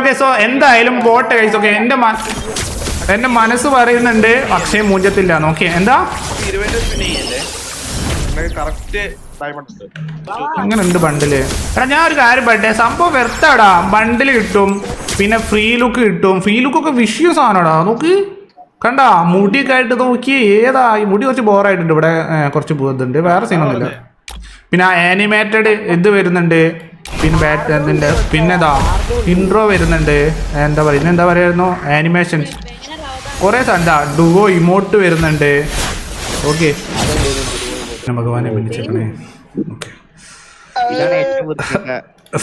Okay so എന്തായാലും പോട്ടെ കഴിച്ചു ഓക്കെ എന്റെ എന്റെ മനസ്സ് പറയുന്നുണ്ട് അക്ഷയ മൂഞ്ചത്തില്ല നോക്കി എന്താ? അങ്ങനെ ഉണ്ട് ബണ്ടിൽ എടാ ഞാൻ ഒരു കാര്യം പറയട്ടെ. സംഭവം വെർത്താടാ ബണ്ടിൽ കിട്ടും പിന്നെ ഫ്രീ ലുക്ക് കിട്ടും. ഫ്രീ ലുക്ക് ഒക്കെ വിഷയ സാധനടാ നോക്ക്. കണ്ടാ മുടിയൊക്കെ ആയിട്ട് നോക്കി ഏതാ? ഈ മുടി കുറച്ച് ബോറായിട്ടുണ്ട് ഇവിടെ കുറച്ച് ഇതുണ്ട്. വേറെ സീനൊന്നുമില്ല പിന്നെ ആനിമേറ്റഡ് ഇത് വരുന്നുണ്ട്. പിന്നെ ബാറ്റ് ഇതിന്റെ പിന്നെ ഇതാ ഇൻട്രോ വരുന്നുണ്ട്. എന്താ പറയുക എന്താ പറയായിരുന്നു? ആനിമേഷൻ കുറേ എന്താ ഡുവോ ഇമോട്ട് വരുന്നുണ്ട്. ഓക്കെ ഭഗവാനെ വിളിച്ചേക്കണേ ഓക്കെ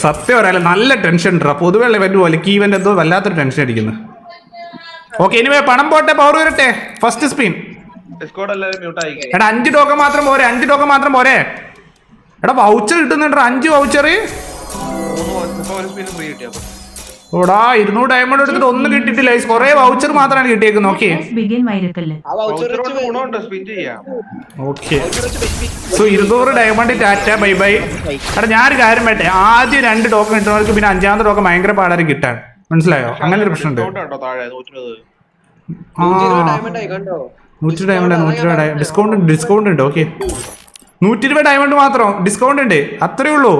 സത്യം പറയാലോ നല്ല ടെൻഷൻ ഉണ്ടാ പൊതുവെള്ള ഇവന്റ് പോലെ കീ ഇവന്റ് എന്തോ വല്ലാത്തൊരു ടെൻഷൻ അടിക്കുന്നു. ഓക്കെ ഇനി പണം പോട്ടെ പവർ വരട്ടെ. ഫസ്റ്റ് സ്പിൻ എടാ അഞ്ച് ടോക്കൺ മാത്രം പോരെ അഞ്ച് ടോക്കൺ മാത്രം പോരെ. എടാ വൗച്ചർ കിട്ടുന്നുണ്ടോ? അഞ്ച് വൗച്ചർ ഓടാ ഇരുന്നൂറ് ഡയമണ്ട് എടുത്തിട്ട് ഒന്നും കിട്ടിയിട്ടില്ല. കുറെ വൗച്ചർ മാത്രമാണ് കിട്ടിയേക്കുന്നത് ഓക്കെ ബിഗിൻ വൈരക്കല്ല് വൗച്ചറുകൊണ്ട് ഗുണമുണ്ട് സ്പിൻ ചെയ്യാം. ഓക്കെ സോ ഇരുന്നൂറ് ഡയമണ്ട് ടാറ്റ ബൈ ബൈ എടാ ഞാനൊരു കാര്യം വേട്ടെ ആദ്യം രണ്ട് ടോക്കൺ കിട്ടുന്നവർക്ക് പിന്നെ അഞ്ചാമത്തെ ടോക്കൺ ഭയങ്കര പാടാരും കിട്ടാൻ. മനസ്സിലായോ? അങ്ങനെ ഒരു പ്രശ്നമുണ്ട് കണ്ടോ? നൂറ്റി ഡയമണ്ട് നൂറ്റി രൂപ ഡിസ്കൗണ്ട് ഉണ്ട് ഡിസ്കൗണ്ട് ഉണ്ട് ഓക്കെ നൂറ്റി ഇരുപത് ഡയമണ്ട് മാത്രം. ഡിസ്കൗണ്ട് ഉണ്ട്. അത്രേ ഉള്ളൂ.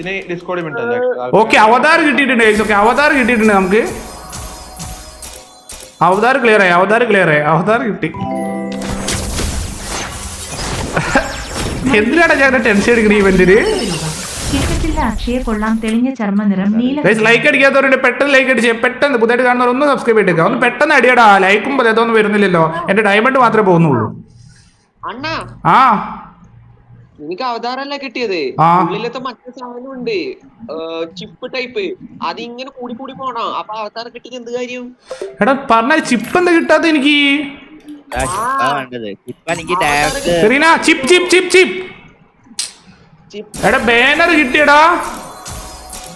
ഇനി ഡിസ്കോഡ് ഓക്കെ അവതാർ കിട്ടിയിട്ടുണ്ട് ഓക്കെ അവതാർ കിട്ടിയിട്ടുണ്ട് നമുക്ക്. അവതാർ ക്ലിയർ ആയി അവതാർ ക്ലിയർ ആയി. അവതാർ കിട്ടി. എന്തിനാണ് ഞാൻ ടെൻഷൻ എടുക്കുന്നത് ഇവന്റിന് കിട്ടത്തില്ല. അക്ഷയെ കൊള്ളാം. തെളിഞ്ഞ ചർമ്മനിറം നീല ലൈക്ക് അടിക്കാത്തവരുണ്ട്. പെട്ടെന്ന് ലൈക്ക് അടിച്ചേ പെട്ടെന്ന് പുതിയതായിട്ട് കാണുന്നവർ ഒന്ന് സബ്സ്ക്രൈബ് ചെയ്തേക്കുക ഒന്ന് പെട്ടെന്ന് അടിയടാ. ലൈക്കും ഇതൊന്നും വരുന്നില്ലല്ലോ. എന്റെ ഡയമണ്ട് മാത്രമേ പോകുന്നുള്ളൂ. അണ്ണാ. ആ. എനിക്ക് അവതാരല്ല കിട്ടിയത്. ഉള്ളിലത്തെ മറ്റേ സാധനം ഉണ്ട്. ചിപ്പ് ടൈപ്പ് അത് ഇങ്ങനെ കൂടി കൂടി പോണോ. അപ്പൊ അവതാരം കിട്ടിയത് എന്ത് കാര്യം? എടാ പറഞ്ഞ ചിപ്പ് എന്താ കിട്ടാത്ത എനിക്ക്? ചിപ്പാ ചിപ്പ chip chip chip chip chip എടാ ബാനർ കിട്ടിയടാ.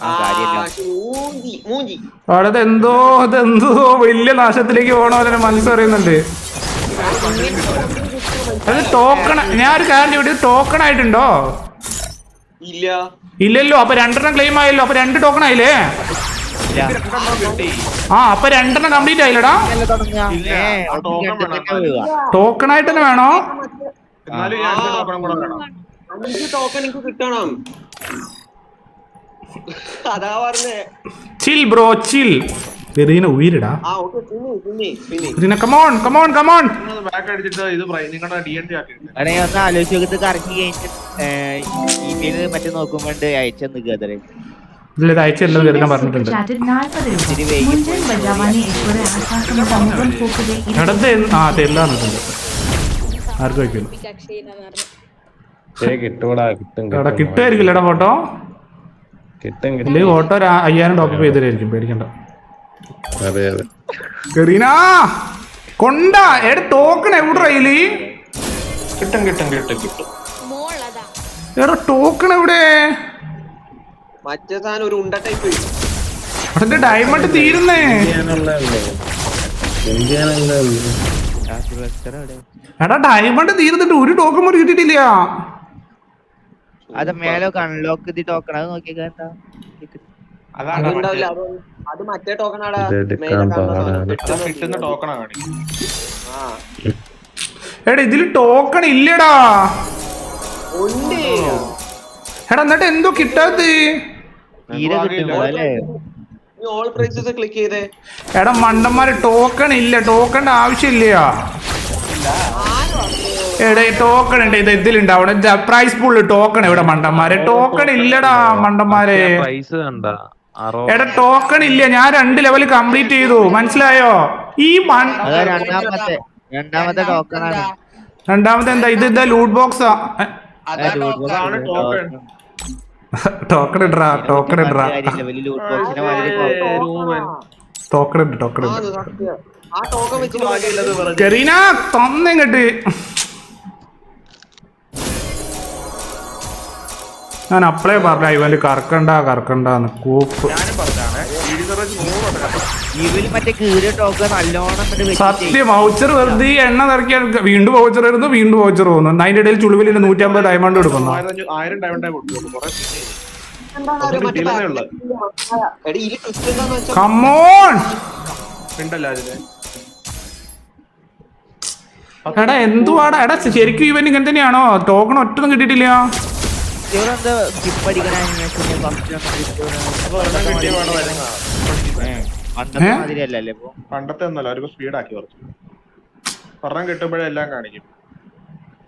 ആ കാര്യമില്ല. മൂഞ്ചി മൂഞ്ചി. അവിടെ എന്തോ അതെന്തോ വലിയ നാശത്തിലേക്ക് പോണോ പോലെ മനസ്സ് പറയുന്നുണ്ട്. അത് ടോക്കൺ ഞാൻ ഒരു കാര്യം ഇവിടെ ടോക്കൺ ആയിട്ടുണ്ടോ? ഇല്ല. ഇല്ലല്ലോ അപ്പൊ രണ്ടെണ്ണം ക്ലെയിം ആയല്ലോ അപ്പൊ രണ്ട് ടോക്കൺ ആയില്ലേ? ആ അപ്പൊ രണ്ടെണ്ണം കംപ്ലീറ്റ് ആയില്ലടാ? ടോക്കൺ ആയിട്ട് തന്നെ വേണോ? Chill bro chill. Serena ഉയരിടാ. Serena come on come on come on back അടിച്ചിട്ട് ഇത് പ്രൈ- നിങ്ങളുടെ ഡി എൻ ഡി ആക്കി ഒന്ന് ആലോചിച്ച് നോക്കിട്ട് കറക്കി കഴിഞ്ഞിട്ട് മറ്റേ നോക്കുമ്പോണ്ട് അയച്ചു ഇതിൽ പറഞ്ഞിട്ടുണ്ട്. ആ ആർക്കും കിട്ടും കിട്ടുമായിരിക്കില്ലടാ ഫോട്ടോ കിട്ടും ഓട്ടോ അയ്യായിരം ടോപ്പ് ചെയ്തിട്ടായിരിക്കും പേടിക്കണ്ട. അതെ അതെ. കെറീന കൊണ്ട എടാ ടോക്കൺ എവിടെ റയിൽ കിട്ടും കിട്ടും കിട്ടും കിട്ടും. എടാ ടോക്കൺ എവിടെ? മറ്റേ സാധനം ഒരു ഉണ്ട ടൈപ്പ് അതിന്റെ ഡയമണ്ട് തീരുന്നേ? എടാ ഡയമണ്ട് തീർന്നിട്ട് ഒരു ടോക്കൺ പോലും കിട്ടിയിട്ടില്ല. അത് മേലെ അൺലോക്ക് ചെയ്ത് ടോക്കൺ അത് നോക്കിയാ എന്താ? അതാണ് അത് മറ്റേ. അത് കിട്ടുന്ന ടോക്കണാണ് ആ എടാ ഇതിൽ ടോക്കൺ ഇല്ലടാ. ഉണ്ട്. എടാ എന്നിട്ട് എന്തോ കിട്ടാത്ത തീരെ കിട്ടുന്നില്ല അല്ലേ നീ ഓൾ പ്രൈസസ് ക്ലിക്ക് ചെയ്തേ. എടാ മണ്ടന്മാര് ടോക്കൺ ഇല്ല. ടോക്കണിന്റെ ആവശ്യമില്ല എടേ ടോക്കൺ ഉണ്ട്. ഇത് ഇതിലുണ്ടാവണം. പ്രൈസ് പൂളിൽ ടോക്കൺ ഇവിടെ മണ്ടന്മാരെ? ടോക്കൺ ഇല്ലടാ മണ്ടന്മാരെ. പ്രൈസ് കണ്ട. എടാ ടോക്കൺ ഇല്ല. ഞാൻ രണ്ട് ലെവൽ കംപ്ലീറ്റ് ചെയ്തു. മനസ്സിലായോ? ഈ രണ്ടാമത്തെ രണ്ടാമത്തെ ടോക്കൺ ആണ്. രണ്ടാമത്തെ എന്താ? ഇത് എന്താ ലൂട്ട് ബോക്സാ ടോക്കൺ ടോക്കൺ ഇടറാ ടോക്കൺ മാതിരി ടോക്കൺ ടോക്കൺ ഉണ്ട് ടോക്കൺ ആ, ഉണ്ട് ഞാൻ അപ്ലൈ പറഞ്ഞ ഇവൽ കറക്കണ്ട കറക്കണ്ടെന്ന്. കൂപ്പ്. സത്യം വൗച്ചർ വെറുതെ എണ്ണ നിറക്കിയാൽ വീണ്ടും വൗച്ചർ വരുന്നു വീണ്ടും വൗച്ചർ പോകുന്നു. അതിന്റെ ഇടയിൽ ചുളിവിൽ നൂറ്റമ്പത് ഡയമണ്ട് എടുക്കുന്നു. കമ്മോൺ എടാ എന്തുവാടാ? എടാ ശരിക്കും ഇവൻ ഇങ്ങനെ തന്നെയാണോ? ടോക്കൺ ഒറ്റൊന്നും കിട്ടിയിട്ടില്ല. ഇവരെന്താ പണ്ടത്തെ ഒന്നല്ല അവർക്ക് സ്പീഡാക്കി കുറച്ച്. പറഞ്ഞ കിട്ടുമ്പോഴെല്ലാം കാണിക്കും.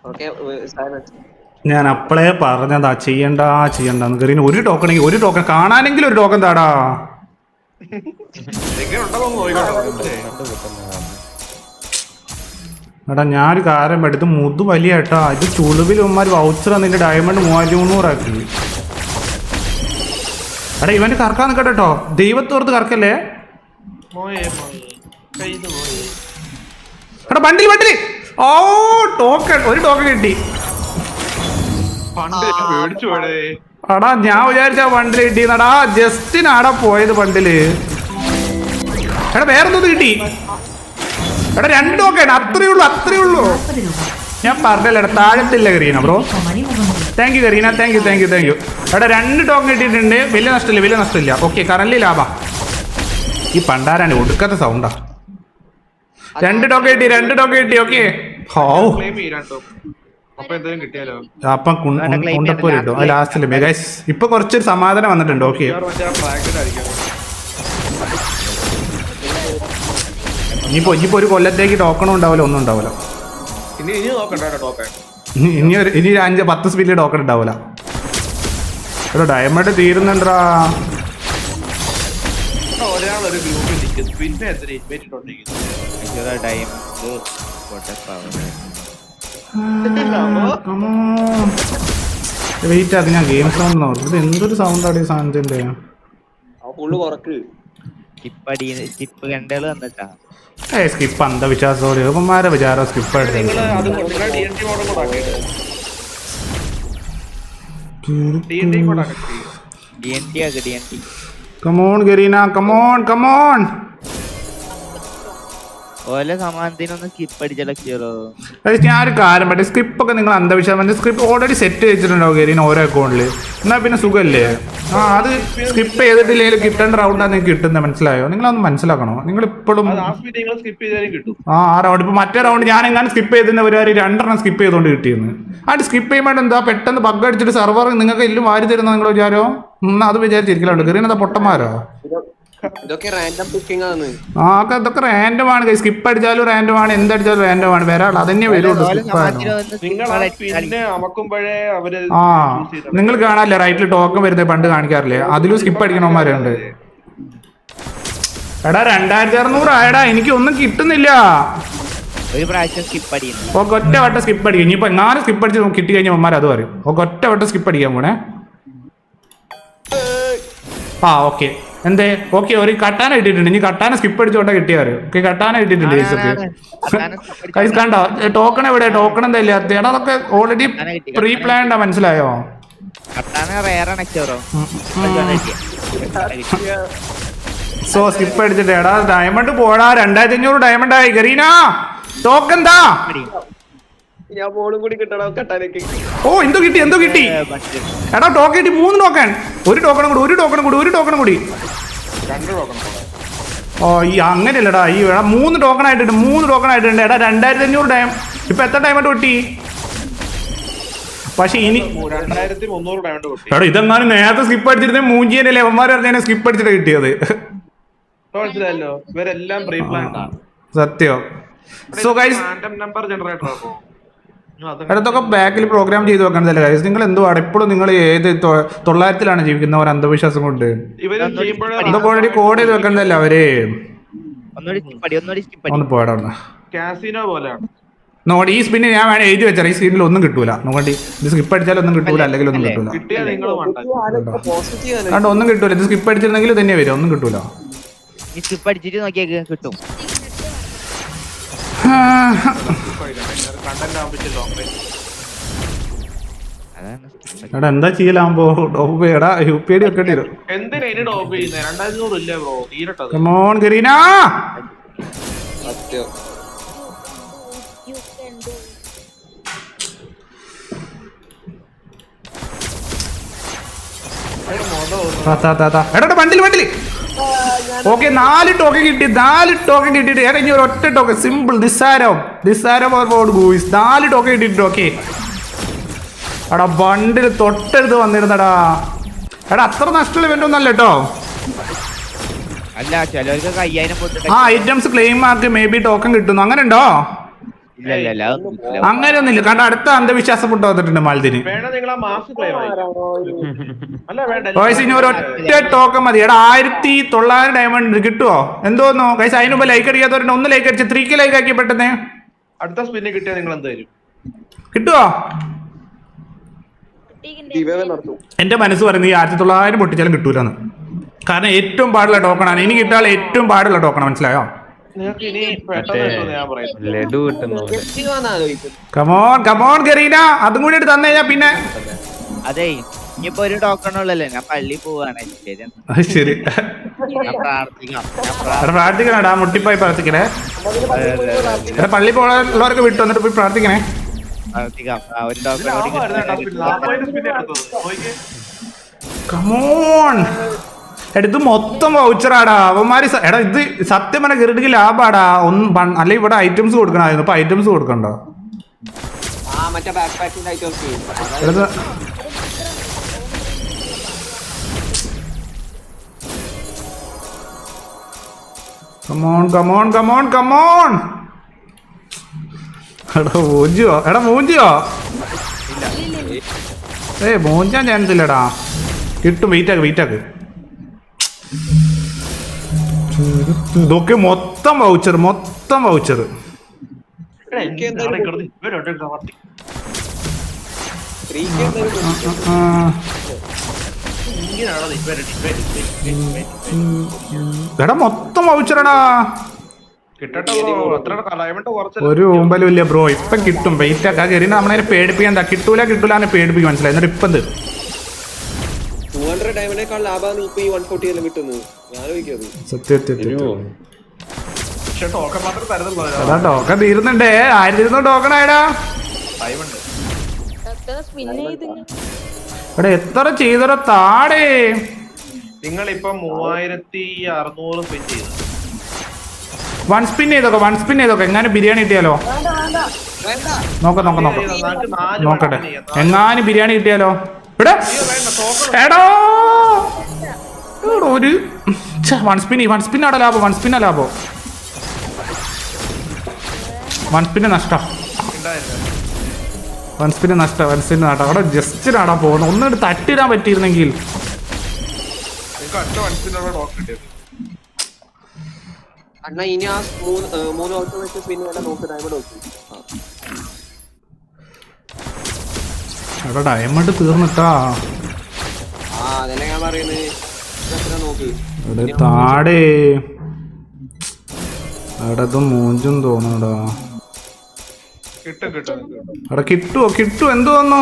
ഓക്കെ ഞാൻ അപ്പളേ പറഞ്ഞതാ ചെയ്യണ്ട ചെയ്യണ്ടെന്ന് കരീന ഒരു ടോക്കൺ ഒരു ടോക്കൺ കാണാനെങ്കിലും ഒരു ടോക്കൺ താടാ. ഉണ്ടോ എടാ ഞാനൊരു കാര്യം എടുത്ത് മുതു വലിയ ഏട്ടാ. ഇത് ചുളിവിൽ ഉമ്മാര് വൗച്ചർ നിന്റെ ഡയമണ്ട് മൂവായിരത്തി മുന്നൂറാക്കി എടാ ഇവന്റെ കറക്കാൻ നിൽക്കട്ടെ കേട്ടോ ദൈവത്തോർത്ത് കറക്കല്ലേ? എടാ ബണ്ടിൽ ബണ്ടിൽ ഓ ടോക്കൺ ഒരു ടോക്കൺ കിട്ടി. പോടേ ഞാൻ വിചാരിച്ച ബണ്ടിൽ കിട്ടിയെന്നടാ. ജസ്റ്റിനാടാ പോയത് ബണ്ടിൽ എടാ വേറെന്തോ കിട്ടി. എടാ രണ്ട് ഒക്കെ അത്രേ ഉള്ളൂ അത്രേ ഉള്ളൂ. ഞാൻ പറഞ്ഞല്ലേ താഴത്തില്ല Kareena bro. Thank you Kareena. Thank you thank you thank you എടാ രണ്ട് ടോക്കൺ കിട്ടിയിട്ടുണ്ട് വലിയ നഷ്ടമില്ല വലിയ നഷ്ടമില്ല. ഓക്കെ കറന്റ് ലാഭ. ഈ പണ്ടാരാണ് ഒടുക്കത്തെ സൗണ്ടാ രണ്ട് ടോക്കൺ കിട്ടി രണ്ട് ടോക്കൺ കിട്ടി ഓക്കെ ഹോ. ലാസ്റ്റിൽ ഇപ്പൊ കുറച്ചൊരു സമാധാനം വന്നിട്ടുണ്ട് ഓക്കെ ഇനിയിപ്പോ ഇനിയിപ്പോ ഒരു കൊല്ലത്തേക്ക് ടോക്കണും ഉണ്ടാവില്ല ഒന്നും ഉണ്ടാവില്ല. ഇനി ഇനി നോക്കണ്ട ടോക്കൺ. ഇനി ഇനി ഒരു ഇനി ഒരു അഞ്ച് പത്ത് സ്പീഡിൽ ടോക്കൺ ഉണ്ടാവില്ല. എടാ ഡയമണ്ട് തീരുന്നുണ്ടാ ഒരാൾ ഒരു ഗ്രൂപ്പിൽ നിൽക്കുന്നു പിന്നെ ഇൻവൈറ്റിട്ടുണ്ടിരിക്കുന്നു ഡയമണ്ട് വെയിറ്റ് അത് ഞാൻ ഗെയിം സൗണ്ട് എന്തൊരു സൗണ്ടാണ് ഈ സാധനത്തിന്റെ സ്കിപ്പ് അടി സ്കിപ്പ് കണ്ടുകൾ വന്നിട്ടാ. ഏ സ്കിപ്പ് അന്ധവിശ്വാസത്തോടെ. ഇവന്മാരെ വിചാരം സ്കിപ്പ് എടുത്ത് കമോൺ ഗരീന കമോൺ കമോൺ ഓലെ സമാനത്തിനൊന്ന് സ്കിപ്പ് അടിച്ചാലോ ക്ലിയറോ ഞാൻ ഒരു കാര്യം പറ്റും സ്ക്രിപ്പ് ഒക്കെ നിങ്ങൾ അന്ധവിശ്വാസം സ്ക്രിപ്റ്റ് ഓൾറെഡി സെറ്റ് വെച്ചിട്ടുണ്ടാവും ഗരീന ഓരോ അക്കൗണ്ടിൽ എന്നാ പിന്നെ സുഖമല്ലേ ആ അത് സ്കിപ്പ് ചെയ്തിട്ടില്ലെങ്കിൽ കിട്ടേണ്ട റൗണ്ട് നിങ്ങൾക്ക് കിട്ടുന്ന മനസ്സിലായോ? നിങ്ങളൊന്ന് മനസ്സിലാക്കണോ? നിങ്ങൾ ഇപ്പോഴും അത് ആ നിങ്ങൾ ഇപ്പോഴും ചെയ്താലും കിട്ടും. ആ ആ റൗണ്ട് ഇപ്പൊ മറ്റേ റൗണ്ട് ഞാൻ എങ്ങനെ സ്കിപ്പ് ചെയ്തിരുന്ന പരിപാടി രണ്ടെണ്ണം സ്കിപ്പ് ചെയ്തുകൊണ്ട് കിട്ടിയെന്ന്. അത് സ്കിപ്പ് ചെയ്യുമ്പോൾ എന്താ പെട്ടെന്ന് ബഗ് അടിച്ചിട്ട് സെർവർ നിങ്ങൾക്ക് എല്ലാം വാരി തരുന്ന നിങ്ങൾ വിചാരോ? എന്നാ അത് വിചാരിച്ചിരിക്കലുണ്ട്. എന്താ പൊട്ടന്മാരോ? ഒക്കെ ഇതൊക്കെ റാൻഡം ആണ് സ്കിപ്പ് അടിച്ചാലും റാൻഡം ആണ് എന്തടിച്ചാലും റാൻഡം ആണ്. വരാൾ അതന്നെ വരുള്ളൂ സ്കിപ്പ് ആണ് നിങ്ങൾ ആ നിങ്ങൾ കാണാല്ലേ റൈറ്റിൽ ടോക്കൺ വരുന്നത് പണ്ട് കാണിക്കാറില്ലേ? അതിലും സ്കിപ്പ് അടിക്കണമാരുണ്ട് എടാ രണ്ടായിരത്തി അറുന്നൂറ് ആയടാ. എനിക്ക് ഒന്നും കിട്ടുന്നില്ല. ഒരു പ്രാവശ്യം സ്കിപ്പ് ഓക്കെ ഒറ്റ വട്ടം സ്കിപ്പ് അടിക്കും. ഇനിയിപ്പോ എങ്ങാനും സ്കിപ്പ് അടിച്ച് കിട്ടി കഴിഞ്ഞാൽ അമ്മമാർ അത് പറയും. ഓക്കെ ഒറ്റ വട്ടം സ്കിപ്പ് അടിക്കാൻ പോണേ. ആ ഓക്കെ. എന്തേ? ഓക്കെ ഒരു കട്ടാന കിട്ടിയിട്ടുണ്ട്. ഇനി കട്ടാന സ്കിപ്പ് അടിച്ചോട്ടെ കിട്ടിയാറ് ഓക്കെ കട്ടാന കിട്ടിയിട്ടുണ്ട് കൈസ് ഗൈസ് കണ്ടോ? ടോക്കൺ എവിടെ? ടോക്കൺ എന്താ ഇല്ലാത്ത? എടാ അതൊക്കെ ഓൾറെഡി പ്രീ പ്ലാൻ പ്രീ പ്ലാൻഡാ മനസ്സിലായോ? സോ സ്കിപ്പ് അടിച്ചിട്ട് എടാ ഡയമണ്ട് പോടാ. രണ്ടായിരത്തി അഞ്ഞൂറ് ഡയമണ്ട് ആയി ഗരീന ടോക്കൺ എന്താ ഞാൻ ബോളും കൂടി കിട്ടണം കട്ടാനൊക്കെ. ഓ എന്തോ കിട്ടി എന്തോ കിട്ടി. എടാ ടോക്കൺ കിട്ടി മൂന്ന് ടോക്കൺ. ഒരു ടോക്കണും കൂടി ഒരു ടോക്കണും കൂടി ഒരു ടോക്കണും കൂടി. ഓ ഈ അങ്ങനെയല്ലടാ ഈ എടാ മൂന്ന് ടോക്കൺ ആയിട്ടുണ്ട് മൂന്ന് ടോക്കൺ ആയിട്ടുണ്ട്. എടാ രണ്ടായിരത്തി അഞ്ഞൂറ് ടൈം ഇപ്പൊ എത്ര ഡയമണ്ട് കിട്ടി പക്ഷെ ഇനി എടാ ഇതെങ്ങാനും നേരത്തെ സ്കിപ്പ് അടിച്ചിരുന്നേ മൂഞ്ചിയല്ലേ അവന്മാർ പറഞ്ഞ സ്കിപ്പ് അടിച്ചിട്ട് കിട്ടിയത്. മനസ്സിലായല്ലോ ഇവരെല്ലാം പ്രീ പ്ലാൻഡ് ആണ് സത്യം. So guys random number generator ആക്കോ? അടുത്തൊക്കെ ബാക്കിൽ പ്രോഗ്രാം ചെയ്ത് വെക്കണതല്ലേ കാര്യം നിങ്ങൾ എന്തുവാണ് എപ്പോഴും നിങ്ങൾ ഏത് തൊള്ളായിരത്തിലാണ് ജീവിക്കുന്ന ഒരു അന്ധവിശ്വാസം കൊണ്ട്. ഇതൊക്കെ ഓൾറെഡി കോഡ് ചെയ്ത് വെക്കണ്ടല്ലേ അവർ? ഒന്ന് പോടാ ഒന്ന്. കാസിനോ പോലെയാണ്. നോക്കട്ടെ ഈ സ്പിന്നിന് ഞാൻ വേണേ എഴുതി വെച്ചാൽ ഈ സ്ക്രീനിൽ ഒന്നും കിട്ടൂല. നോക്കട്ടെ ഇത് സ്കിപ്പ് അടിച്ചാൽ ഒന്നും കിട്ടൂല അല്ലെങ്കിൽ ഒന്നും കിട്ടൂല. ആണ്? ഒന്നും കിട്ടൂല. ഇത് സ്കിപ്പ് അടിച്ചിരുന്നെങ്കിൽ തന്നെ വരും ഒന്നും കിട്ടൂല. ഈ സ്കിപ്പ് അടിച്ചിട്ട് നോക്കിയാൽ കിട്ടും. എടാ എന്താ ചെയ്യലാകുമ്പോ ഡോപ്പ് എടാ യു പി ഐ ഡി വെക്കേണ്ടി വരും. എന്തിനാ ഇനി ഡോപ്പ് ചെയ്യുന്നത് രണ്ടായിരത്തി ഇല്ല ബ്രോ? തീരട്ടത്. കമോൺ ഗരീന സത്യം. എടാ ബണ്ടിൽ ബണ്ടിൽ ഓക്കെ നാല് ടോക്കൺ കിട്ടി നാല് ടോക്കൺ കിട്ടിയിട്ട് എടാ ഇനി ഒരു ഒറ്റ ടോക്കൺ സിമ്പിൾ നിസ്സാരം. നിസ്സാരം ഗൂയിസ്. നാല് ടോക്കൺ കിട്ടിയിട്ട് ഓക്കെ. എടാ ബണ്ടിൽ തൊട്ടടുത്ത് വന്നിരുന്നടാ. എടാ അത്ര നഷ്ടമുള്ള ഇവന്റ് ഒന്നല്ല കേട്ടോ. ആ items claim mark maybe token കിട്ടുന്നു. അങ്ങനെ ഉണ്ടോ? അങ്ങനെയൊന്നുമില്ല കാരണം അടുത്ത അന്ധവിശ്വാസം കൊണ്ട് വന്നിട്ടുണ്ട് മാലത്തിന് വേണം നിങ്ങൾ ആ മാസ് ക്ലെയിം അല്ല വേണ്ട ഗൈസ് ഇനി ഒരു ഒറ്റ ടോക്കൺ മതി. എടാ ആയിരത്തി തൊള്ളായിരം ഡയമണ്ട് കിട്ടുമോ എന്തോന്നു? കൈസ് അതിന് മുമ്പ് ലൈക്ക് അടിക്കാത്തവരുണ്ട്. ഒന്ന് ലൈക്ക് അടിച്ച് ത്രീക്ക് ലൈക്ക് ആക്കി പെട്ടെന്ന്. അടുത്ത സ്പിന്നെ കിട്ടിയാൽ നിങ്ങൾ എന്തായാലും കിട്ടുമോ എന്റെ മനസ്സ് പറയുന്നത് ഈ ആയിരത്തി തൊള്ളായിരം പൊട്ടിച്ചാലും കിട്ടൂലെന്ന്. കാരണം ഏറ്റവും പാടുള്ള ടോക്കണാണ് ഇനി കിട്ടാൻ ഏറ്റവും പാടുള്ള ടോക്കൺ മനസ്സിലായോ? നിങ്ങൾക്ക് ഇനി പെട്ടെന്ന് കിട്ടുമെന്ന് ഞാൻ ലഡു കിട്ടുന്ന കമോൺ കമോൺ ഗറീന അതും കൂടി എടുത്ത് തന്നു കഴിഞ്ഞാ പിന്നെ. അതെ ഇനിയിപ്പോ ഒരു ടോക്കൺ ഉള്ളല്ലേ? ഞാൻ പള്ളി പോവാണ്. ശരി അത് ശരി. ഞാൻ പ്രാർത്ഥിക്കാം ഞാൻ എടാ പ്രാർത്ഥിക്കണടാ മുട്ടിപ്പോയി പ്രാർത്ഥിക്കണേ. എടാ പള്ളി പോകാനുള്ളവർക്ക് വിട്ടു വന്നിട്ട് പോയി പ്രാർത്ഥിക്കണേ. പ്രാർത്ഥിക്കാം. ആ, ഒരു ടോക്കൺ ലാഭമായിരുന്നു കേട്ടോ സ്പിൻ നോക്കിയേ കമോൺ എടാ ഇത് മൊത്തം വൗച്ചറാടാ അവന്മാര് എടാ ഇത് സത്യം പറഞ്ഞ ഗിറിഡിക്ക് ലാഭാടാ. ഒന്ന് അല്ലെ ഇവിടെ ഐറ്റംസ് കൊടുക്കണായിരുന്നു ഇപ്പൊ items കൊടുക്കണ്ടോ? Come on come on come on come on എടാ മൂഞ്ചിയോ? എടാ മൂഞ്ചിയോ? ഏ മൂഞ്ചാൻ ചാൻസ് ഇല്ലടാ. കിട്ടും വെയിറ്റാക്ക് വെയിറ്റാക്ക് ഇതൊക്കെ മൊത്തം വൗച്ചർ മൊത്തം വൗച്ചർ എടാ, മൊത്തം വൗച്ചറടാ ഒരു ഊമ്പലും ഇല്ല ബ്രോ ഇപ്പൊ കിട്ടും. വെയിറ്റ് ആക്കാ കയറി നമ്മളതിനെ പേടിപ്പിക്കാൻ എന്താ? കിട്ടൂല കിട്ടൂല എന്ന് പേടിപ്പിക്കും മനസ്സിലായി? എന്നിട്ട് ഇപ്പം ടൂ ഡയമണ്ടിനേക്കാൾ ലാഭമാണ് ഇപ്പൊ ഈ വൺ ഫോർട്ടി എല്ലാം കിട്ടുന്നത്? ഞാൻ തരുമോ പക്ഷെ ടോക്കൺ മാത്രം തരുന്നുള്ളൂ അതാ ടോക്കൺ തീരുന്നുണ്ടേ. ആയിരത്തി ഇരുന്നൂറ് ടോക്കൺ ആയടാ. ഡയമണ്ട് എടാ എത്ര ചെയ്തോ താടേ? നിങ്ങൾ ഇപ്പൊ മൂവായിരത്തി അറുന്നൂറ് സ്പിൻ ചെയ്തു. വൺ സ്പിൻ ചെയ്തോക്കെ വൺ സ്പിൻ ചെയ്തോക്കെ. എങ്ങാനും ബിരിയാണി കിട്ടിയാലോ? നോക്കാം നോക്കാം നോക്കാം. നോക്കട്ടെ. എങ്ങാനും ബിരിയാണി കിട്ടിയാലോ? ഒരു വൺ സ്പിൻ വൺ സ്പിൻ ആടാ ലാഭം വൺ സ്പിൻ ലാഭം. വൺ സ്പിന് നഷ്ടം. വൺ സ്പിന് നഷ്ടം വൺ സ്പിന് നഷ്ടം അവിടെ ജസ്റ്റിനാടാ പോകുന്നത് ഒന്നും തട്ടിടാൻ പറ്റിയിരുന്നെങ്കിൽ. അണ്ണ ഇനി ആ മൂന്ന് മൂന്ന് ഓട്ടോ വെച്ച് പിന്നെ നോക്ക് ഡയമണ്ട് നോക്ക് ആ. ഡയമണ്ട് തീർന്നിട്ടാ എടാ താടേ. അവിടെ ഇത് മൂഞ്ചും തോന്നടാ അവിടെ കിട്ടും കിട്ടും. എടാ കിട്ടുവോ? കിട്ടു എന്ത് വന്നോ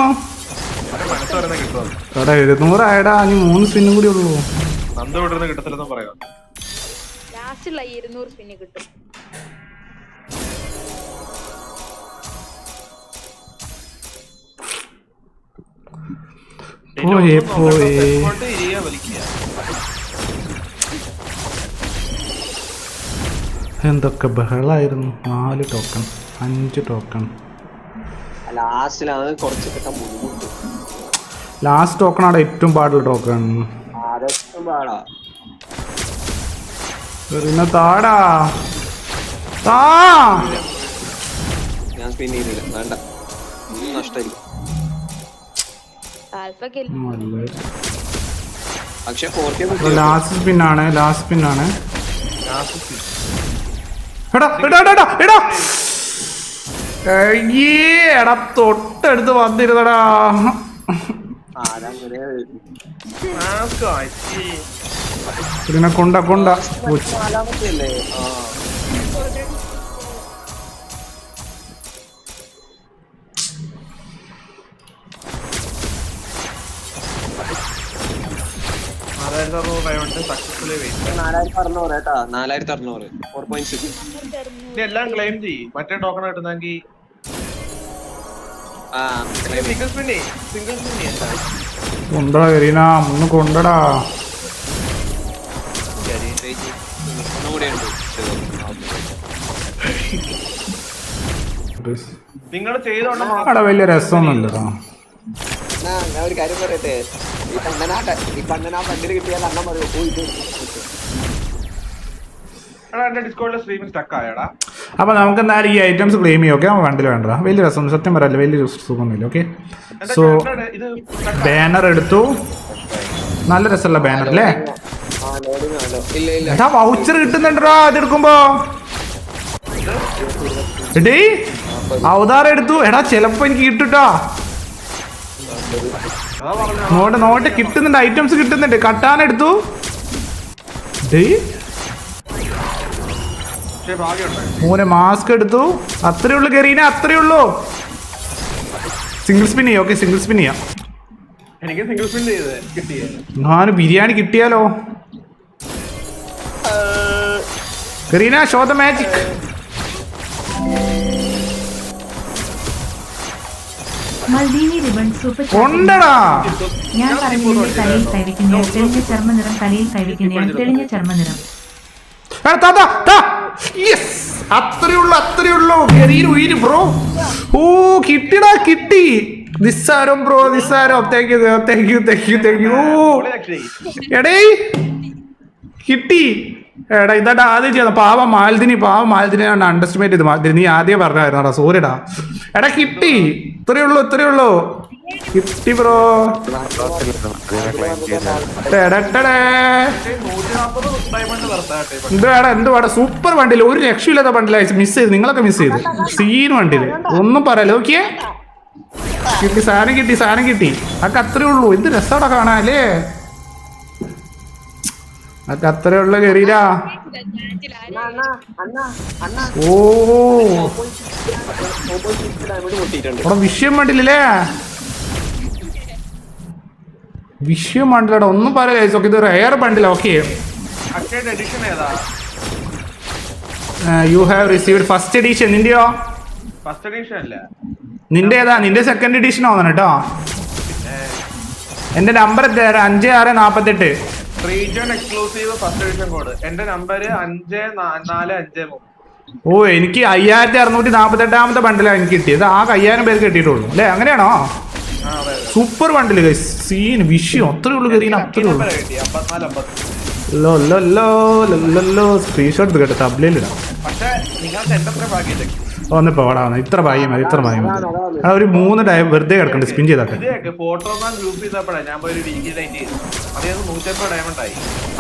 എടാ എഴുന്നൂറായടാ ഇനി മൂന്ന് സിന്നും കൂടി ഉള്ളൂ. കിട്ടത്തില്ലെന്ന് പറയാം. ലാസ്റ്റ് ഈ ഇരുന്നൂറ് സിന്നി കിട്ടും. പോയേ, പോയേ. എന്തൊക്കെ ബഹളായിരുന്നു. നാല് ടോക്കൺ അഞ്ച് ടോക്കൺ ലാസ്റ്റ് ടോക്കൺ ആണ് ഏറ്റവും പാടുള്ള ടോക്കൺ പിന്നെ താടാ. താ! ഞാൻ ചെയ്തില്ല. വേണ്ട. ഒന്നും ലാസ്റ്റ് സ്പിന്നാണ് ലാസ്റ്റ് സ്പിന്നാണ് ലാസ്റ്റ് സ്പിൻ എടാ എടാ എടാ എടാ എടാ. അയ്യേ എടാ തൊട്ടടുത്ത് വന്നിരുന്നടാ. കൊണ്ട കൊണ്ട. നാലായിരത്തി അറുന്നൂറ് സക്സസ്ഫുള്ളി വെയിറ്റ് നാലായിരത്തി അറുന്നൂറ് കേട്ടാ നാലായിരത്തി അറുന്നൂറ് ഫോർ പോയിന്റ് സിക്സ് ഇനി ക്ലെയിം ചെയ്യ്. മറ്റേ ടോക്കൺ കിട്ടുന്നെങ്കിൽ ആ സിംഗിൾ സ്പിന്നെ സിംഗിൾ സ്പിന്നെ കൊണ്ടടാ. നിങ്ങൾ ചെയ്തോണ്ട് വലിയ രസമൊന്നുമില്ലടാ. ഞാൻ ഒരു കാര്യം പറയട്ടെ? ഈ കണ്ണനാ ഈ കണ്ണനാ പറയും ഓ ഇത് അപ്പൊ നമുക്ക് എന്തായാലും ഈ ഐറ്റംസ് ക്ലെയിം ചെയ്യാം ഓക്കെ വണ്ടിൽ വേണ്ട വലിയ രസം സത്യം പറയല്ല വലിയ സുഖമൊന്നുമില്ല ഓക്കെ സോ ബാനർ എടുത്തു. നല്ല രസമുള്ള ബാനർ അല്ലേ? എടാ വൗച്ചർ കിട്ടുന്നുണ്ടോ അത് എടുക്കുമ്പോ. എടീ അവതാരം എടുത്തു. എടാ ചിലപ്പോ എനിക്ക് കിട്ടുട്ടോ. നോട്ട് നോട്ട് കിട്ടുന്നുണ്ട്. ഐറ്റംസ് കിട്ടുന്നുണ്ട്. കട്ടാൻ എടുത്തു. മൂന്ന് മാസ്ക് എടുത്തു. അത്രേ ഉള്ളു കരീന അത്രേ ഉള്ളു. സിംഗിൾ സ്പിൻ ചെയ്യാം. ഓക്കെ സിംഗിൾ സ്പിൻ ചെയ്യാം. എനിക്ക് സിംഗിൾ സ്പിൻ ചെയ്ത് ഞാൻ ബിരിയാണി കിട്ടിയാലോ? Kareena show the magic Maldini ribbon super ഞാൻ പറഞ്ഞതിന്റെ തലയിൽ കൈവയ്ക്കുന്ന തെളിഞ്ഞ ചർമ്മനിറം തലയിൽ കൈവയ്ക്കുന്ന തെളിഞ്ഞ ചർമ്മനിറം. അത്രയുള്ളൂ താ, താ, താ. Yes. അത്രേ ഉള്ളൂ അത്രേ ഉള്ളൂ കരീന ഉയിര് ബ്രോ ഓ കിട്ടിടാ കിട്ടി. നിസ്സാരം ബ്രോ നിസ്സാരം. Thank you thank you thank you thank you എടേ. കിട്ടി. എടാ ഇതാ ആദ്യം ചെയ്ത പാവ മാലതിനി പാവ മാലതിനെ ആണ് അണ്ടർസ്റ്റിമേറ്റ് ചെയ്ത് മാലതിനി നീ ആദ്യം പറഞ്ഞായിരുന്നടാ സോറിടാ എടാ കിട്ടി. ഇത്രയേ ഉള്ളൂ ഇത്രയേ ഉള്ളൂ. കിട്ടി ബ്രോ എന്താടാ എന്തുവാടാ സൂപ്പർ വണ്ടിയിൽ ഒരു രക്ഷയില്ലാത്ത വണ്ടിയിലായി മിസ് ചെയ്ത്. നിങ്ങളൊക്കെ മിസ് ചെയ്ത്. സീൻ വണ്ടിയിൽ ഒന്നും പറയല്ലോ ഓക്കെ കിട്ടി സാധനം കിട്ടി സാധനം കിട്ടി. അതൊക്കെ അത്രേ ഉള്ളൂ. എന്ത് രസമാടാ കാണാല്ലേ അത്രേ ഉള്ളു അണ്ണ അണ്ണ ഓ. അവിടെ വിഷയം വേണ്ടില്ലേ വിഷയം വേണ്ടില്ലടാ ഒന്നും പറയാ ഓക്കെ ഇത് rare ബണ്ടില്ല okay. You have received first edition നിന്റെയോ? First edition അല്ല. നിന്റെ ഏതാ? നിന്റെ സെക്കൻഡ് എഡിഷൻ ആവുന്നു കേട്ടോ. എന്റെ നമ്പർ എത്ര അഞ്ച് ആറ് നാപ്പത്തെട്ട്. Region exclusive first edition code. എന്റെ നമ്പർ അഞ്ച് നാല് അഞ്ച് മൂന്ന്. ഓ എനിക്ക് അയ്യായിരത്തി അറുന്നൂറ്റി നാപ്പത്തെട്ടാമത്തെ ബണ്ടിലാണ് എനിക്ക് കിട്ടിയത്. ആ അയ്യായിരം പേർക്ക് കിട്ടിയിട്ടുള്ളൂ. അല്ലേ? അങ്ങനെയാണോ? സൂപ്പർ ബണ്ടിൽ സീൻ വിഷയം. അത്രേ ഉള്ളൂ കരീന അത്രേ ഉള്ളൂ. സ്ക്രീൻഷോട്ട് കേട്ടോ. തബ്ലയിലിടാം പക്ഷേ നിങ്ങൾക്ക് എന്റെ അത്ര വാടാ ഇത്ര ഭാഗ്യം മതി ഇത്ര ഭാഗ്യം മതി ആ ഒരു മൂന്ന് ടൈം വെറുതെ കിടക്കണ്ട് സ്പിൻ ചെയ്താൽ ഫോട്ടോ ഗ്രൂപ്പ് ഞാൻ ഒരു ഡിഗ്രി ലൈറ്റ് ചെയ്തു അതേത് നൂറ്റമ്പത് ഡയമണ്ട് ആയി.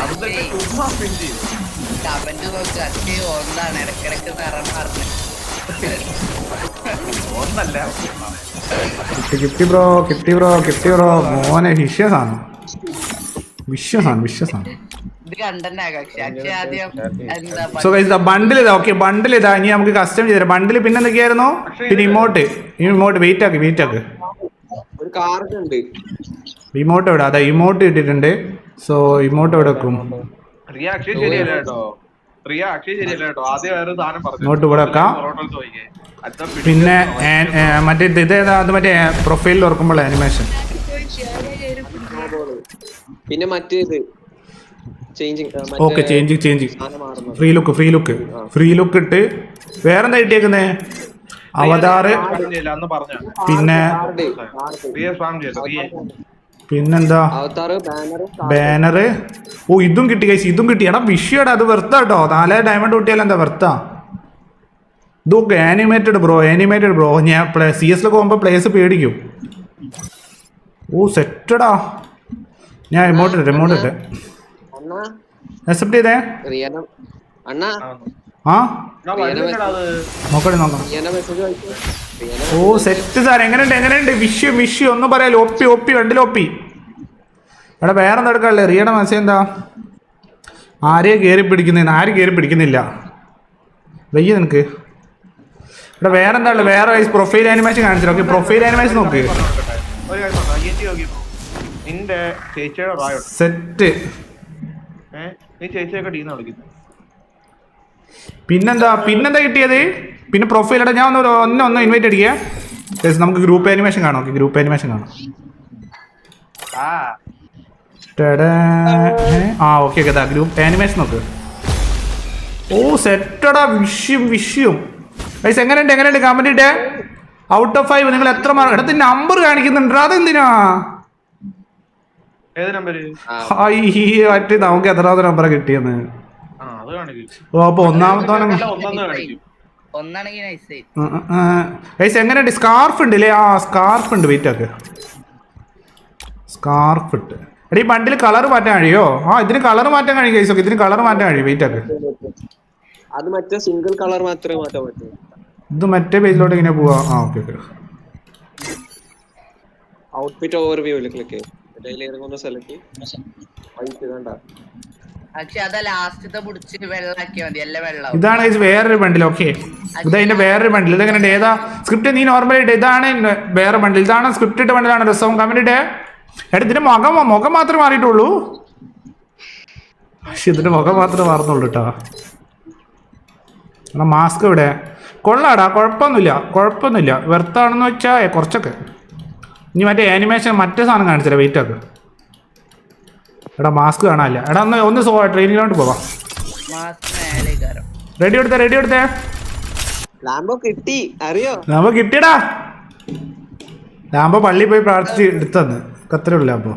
അതൊക്കെ ചുമ്മാ സ്പിൻ ചെയ്തു. അവന്റെ നോക്ക് അച്ഛൻ ഓന്താണ് ഇടക്കിടക്ക് നിറം ഒന്നല്ല കിട്ടി ബ്രോ കിട്ടി ബ്രോ കിട്ടി ബ്രോ. മോനെ വിശ്വസാണ് വിശ്വസാണ് വിശ്വസാണ് സോ ഗൈസ് ബണ്ടിൽ ഇതാ ഓക്കെ ബണ്ടിൽ ഇതാ. ഇനി നമുക്ക് കസ്റ്റം ചെയ്തു ബണ്ടിൽ പിന്നെ എന്തൊക്കെയായിരുന്നു പിന്നെ ഇമോട്ട് ഇമോട്ട് വെയിറ്റ് ആക്കി വെയിറ്റ് ആക്ക്. ഒരു കാർഡ് ഉണ്ട്. ഇമോട്ട് എവിടെ? അതാ ഇമോട്ട് ഇട്ടിട്ടുണ്ട്. സോ ഇമോട്ട് എവിടെ വെക്കും? ഇമോട്ട് ശരിയല്ല കേട്ടോ? റിയ ശരിയല്ല കേട്ടോ? ആദ്യം വേറെ സാധനം പറഞ്ഞു. ഇങ്ങോട്ട് ഇവിടെ വെക്കാം. പിന്നെ മറ്റേ ഇത് ഏതാ? അത് മറ്റേ പ്രൊഫൈലിൽ ഓർക്കുമ്പോൾ ആനിമേഷൻ പിന്നെ മറ്റേത്. Okay changing changing free look free look free look ഇട്ട് വേറെന്താ കിട്ടിയേക്കുന്നേ? അവതാറ്. പറഞ്ഞില്ല, അന്ന് പറഞ്ഞ. പിന്നെ പിന്നെന്താ? ബാനറ് ഓ ഇതും കിട്ടി കൈസ് ഇതും കിട്ടി. എടാ വിഷയടാ അത് വെർത്താ കേട്ടോ നാലേ ഡയമണ്ട് കിട്ടിയാലും എന്താ വെർത്താ ഇതൊക്കെ ആനിമേറ്റഡ് ബ്രോ ആനിമേറ്റഡ് ബ്രോ ഞാൻ പ്ലേ സി എസിലൊക്കെ പോകുമ്പോൾ പ്ലേസ് പേടിക്കും. ഓ സെറ്റടാ ഞാൻ ഇമോട്ട് ഇട്ടെ ഇമോട്ട് ഇട്ടെ. അക്സെപ്റ്റ് ചെയ്തേ? ഓ സെറ്റ് സാർ എങ്ങനെയുണ്ട് എങ്ങനെയുണ്ട്? വിഷു വിഷു ഒന്നും പറയാലോ. ഒപ്പി ഒപ്പി രണ്ടിൽ ഒപ്പി. എടാ വേറെ എടുക്കാല്ലേ റിയയുടെ മെസ്സേജ് എന്താ? ആരെയും കയറി പിടിക്കുന്നില്ല ആരും കയറി പിടിക്കുന്നില്ല. വയ്യ നിനക്ക്. എടാ വേറെ എന്താ ഉള്ളത്? വേറെ പ്രൊഫൈൽ ആനിമേഷൻ കാണിച്ചില്ല. ഓക്കെ പ്രൊഫൈൽ ആനിമേഷൻ നോക്ക്. സെറ്റ് നീ ചേച്ചിയൊക്കെ ടീന്ന് വിളിക്കുന്നു പിന്നെന്താ? പിന്നെന്താ കിട്ടിയത്? പിന്നെ പ്രൊഫൈൽ ഇടാ ഞാൻ ഒന്ന് ഒന്ന് ഒന്ന് ഇൻവൈറ്റ് അടിക്കുക നമുക്ക് ഗ്രൂപ്പ് ആനിമേഷൻ കാണാം. ഓക്കെ ഗ്രൂപ്പ് ആനിമേഷൻ കാണാം. ആ. ഓക്കെ ഓക്കെ ഗ്രൂപ്പ് ആനിമേഷൻ നോക്ക്. ഓ സെറ്റടാ വിഷ്യം വിഷ്യം ഗൈസ് എങ്ങനെയുണ്ട് എങ്ങനെയുണ്ട്? കമന്റ് ഇട്ടേ. ഔട്ട് ഓഫ് ഫൈവ് നിങ്ങൾ എത്ര മാർക്ക് എടുത്ത് നമ്പർ കാണിക്കുന്നുണ്ട്? അതെന്തിനാ? മറ്റേ നമുക്ക് എത്രാമത്തെ നമ്പറാ കിട്ടിയെന്ന്? ഓ അപ്പൊ ഗൈസ് എങ്ങനെയുണ്ട് സ്കാർഫ് ഉണ്ട് അല്ലേ ആ സ്കാർഫ് ഉണ്ട് വെയിറ്റ് ആക്ക്. സ്കാർഫ് ഇട്ട്. എടീ ബണ്ടിൽ കളർ മാറ്റാൻ കഴിയോ? ആ ഇതിന് കളർ മാറ്റാൻ കഴിയും ഗൈസ് ഒക്കെ ഇതിന് കളർ മാറ്റാൻ കഴിയും? വെയിറ്റ് ആക്ക്. അത് മറ്റേ സിംഗിൾ കളർ മാത്രമേ മാറ്റാൻ പറ്റൂ. ഇത് മറ്റേ പേജിലോട്ട് ഇങ്ങനെ പോവാ. ആ ഓക്കെ ഓക്കെ ഔട്ട്ഫിറ്റ് ഓവർവ്യൂൽ ക്ലിക്ക് അതിൽ ഇറങ്ങുന്ന സെലക്ട് വൈറ്റ് കണ്ട പക്ഷെ അതാ ലാസ്റ്റത്തെ പിടിച്ചിട്ട് വെള്ളാക്കിയാ മതി എല്ലാം വെള്ളം ഇതാണ് വേറൊരു ബണ്ടിൽ ഓക്കെ ഇത് അതിന്റെ വേറൊരു ബണ്ടിൽ ഇതെങ്ങനെ ഏതാ? സ്ക്രിപ്റ്റ് നീ നോർമൽ ഇട്ട് ഇതാണ് വേറെ ബണ്ടിൽ ഇതാണ് സ്ക്രിപ്റ്റ് ഇട്ട ബണ്ടിലാണ് രസവും. കമന്റ് ഇട്ടേ എടാ ഇതിന്റെ മുഖം മുഖം മാത്രമേ മാറിയിട്ടുള്ളൂ. പക്ഷെ ഇതിന്റെ മുഖം മാത്രമേ മാറുന്നുള്ളൂ കേട്ടോ എന്നാ മാസ്ക് ഇവിടെ. കൊള്ളാടാ കുഴപ്പമൊന്നുമില്ല കുഴപ്പമൊന്നുമില്ല. വെർത്താണെന്ന് വെച്ചാൽ കുറച്ചൊക്കെ. ഇനി മറ്റേ ആനിമേഷൻ മറ്റേ സാധനം കാണിച്ചില്ല? വെയിറ്റ് ആക്ക്. എടാ മാസ്ക് കാണാനില്ല. എടാ ഒന്ന് ഒന്ന് സോ ട്രെയിനിങ്ങിലോട്ട് പോവാം. മാസ്ക് മേലെ കയറും റെഡി എടുത്തേ റെഡി എടുത്തേ ലാംബോ കിട്ടി അറിയോ? ലാമ്പോ കിട്ടിയടാ. ലാംബോ പള്ളി പോയി പ്രാർത്ഥിച്ച് എടുത്തന്ന്. അത്രേ ഉള്ളു അപ്പോ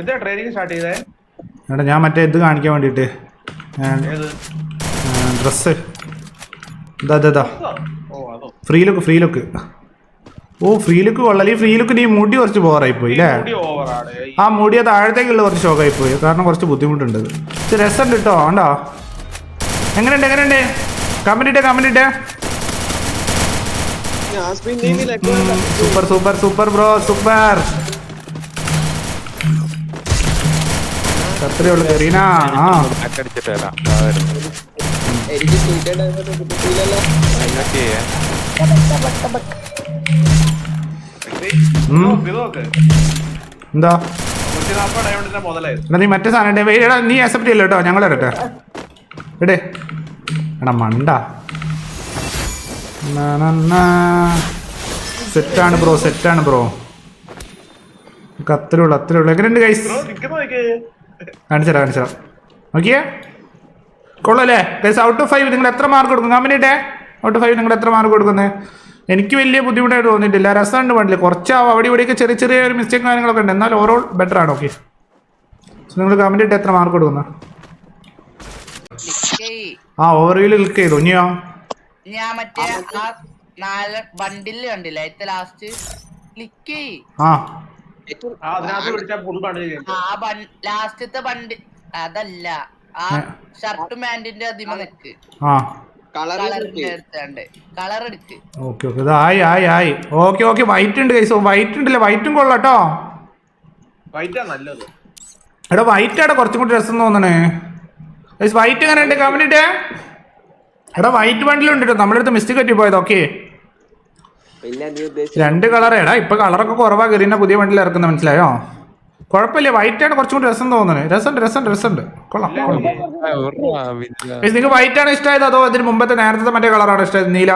എന്താ ട്രെയിനിങ് സ്റ്റാർട്ട് ചെയ്തേ? എടാ ഞാൻ മറ്റേ ഇത് കാണിക്കാൻ വേണ്ടിയിട്ട്. ഏത്? ഡ്രസ്സ് ഇതാ ഇതാ, ഇതാ. ഓ അതോ. ഫ്രീ ലുക്ക് ഫ്രീ ലുക്ക് ഓ ഫ്രീ ലുക്ക് കൊള്ളാം. ഈ ഫ്രീ ലുക്ക് നീ മുടി കുറച്ച് ബോറായി പോയി അല്ലേ മുടി അത് ആ മുടിയെ താഴത്തേക്കുള്ള കുറച്ച് ഷോക്കായി പോയി കാരണം കുറച്ച് ബുദ്ധിമുട്ടുണ്ട് രസം രസമുണ്ട് കേട്ടോ കണ്ടോ? എങ്ങനെയുണ്ട് എങ്ങനെയുണ്ട്? കമന്റ് ഇട്ടേ comment super super super bro super. അത്രേ ഉള്ളു കരീന. ആ. എനിക്ക് എന്താ? നീ മറ്റേ സാധനം. എടാ നീ അക്സെപ്റ്റ് ചെയ്യല്ലോ കേട്ടോ. ഞങ്ങൾ ഇടട്ടെ ഇടേ. എടാ മണ്ട. സെറ്റാണ് ബ്രോ സെറ്റാണ് ബ്രോ. അത്രേ ഉള്ളു അത്രേ ഉള്ളു എങ്ങനെയുണ്ട് ഗൈസ് കാണിച്ചാ കാണിച്ചാ നോക്കിയേ? കൊള്ളല്ലേ? ഗൈസ് ഔട്ട് ഓഫ് ഫൈവ് നിങ്ങൾ എത്ര മാർക്ക് കൊടുക്കും കമ്പനിയുടെ ഔട്ട് ഓഫ് ഫൈവ് നിങ്ങൾ എത്ര മാർക്ക് കൊടുക്കുന്നത് എനിക്ക് വലിയ ബുദ്ധിമുട്ടായിട്ട് തോന്നിയിട്ടില്ല. രസമുണ്ട് വേണ്ടില്ല കുറച്ച് ആ അവിടെ ഇവിടെയൊക്കെ ചെറിയ ചെറിയ ഒരു മിസ്റ്റേക്ക് കാര്യങ്ങളൊക്കെ ഉണ്ട്. എന്നാൽ ഓവറോൾ ബെറ്റർ ആണ്. ഓക്കെ നിങ്ങൾ കമന്റ് ഇട്ട് എത്ര മാർക്ക് കൊടുക്കുന്ന ആ ആ ഓവറിൽ ക്ലിക്ക് ചെയ്തു ഇനിയോ ഞാൻ മറ്റേ ആ നാല് ബണ്ടിൽ കണ്ടില്ല? ഏറ്റവും ലാസ്റ്റ് ക്ലിക്ക് ചെയ് ആ. ലാസ്റ്റത്തെ ബണ്ട് അതല്ല. ആ ഷർട്ട് പാന്റിന്റെ അതിമ നിക്ക് ആ. കളർ എടുക്ക് ഓക്കെ ഓക്കെ. ആയി ആയി ആയി. Okay okay. വൈറ്റ് ഉണ്ട് കൈസോ വൈറ്റ് ഉണ്ടല്ലേ? വൈറ്റും കൊള്ളാട്ടോ വൈറ്റാ നല്ലത്. എടാ വൈറ്റ് ആടെ. കുറച്ചും കൂടി രസം തോന്നണേ. ഗൈസ് വൈറ്റ് എങ്ങനെ ഉണ്ട്? കമന്റ് ഇട്ടേ. എടാ വൈറ്റ് ബണ്ടിലുണ്ട് കേട്ടോ നമ്മളെടുത്ത് അടുത്ത് മിസ്റ്റേക്ക് പറ്റി പോയത് ഓക്കെ പിന്നെ നീ ഉദ്ദേശിച്ച രണ്ട് കളറേടാ. എടാ ഇപ്പൊ കളറൊക്കെ കുറവാ. കയറിയ പുതിയ വണ്ടിയിൽ ഇറക്കുന്ന. മനസ്സിലായോ? കുഴപ്പമില്ല വൈറ്റ് ആണ് കുറച്ചും കൂടി രസം തോന്നുന്നത് രസമുണ്ട് രസമുണ്ട് രസമുണ്ട്. കൊള്ളാം നിങ്ങൾക്ക് വൈറ്റ് ആണ് ഇഷ്ടമായത് അതോ അതിന് മുമ്പത്തെ നേരത്തെ മറ്റേ കളറാണ് ഇഷ്ടമായത് നീല?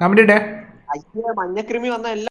കമന്റ് മഞ്ഞക്രിമി വന്ന എല്ലാ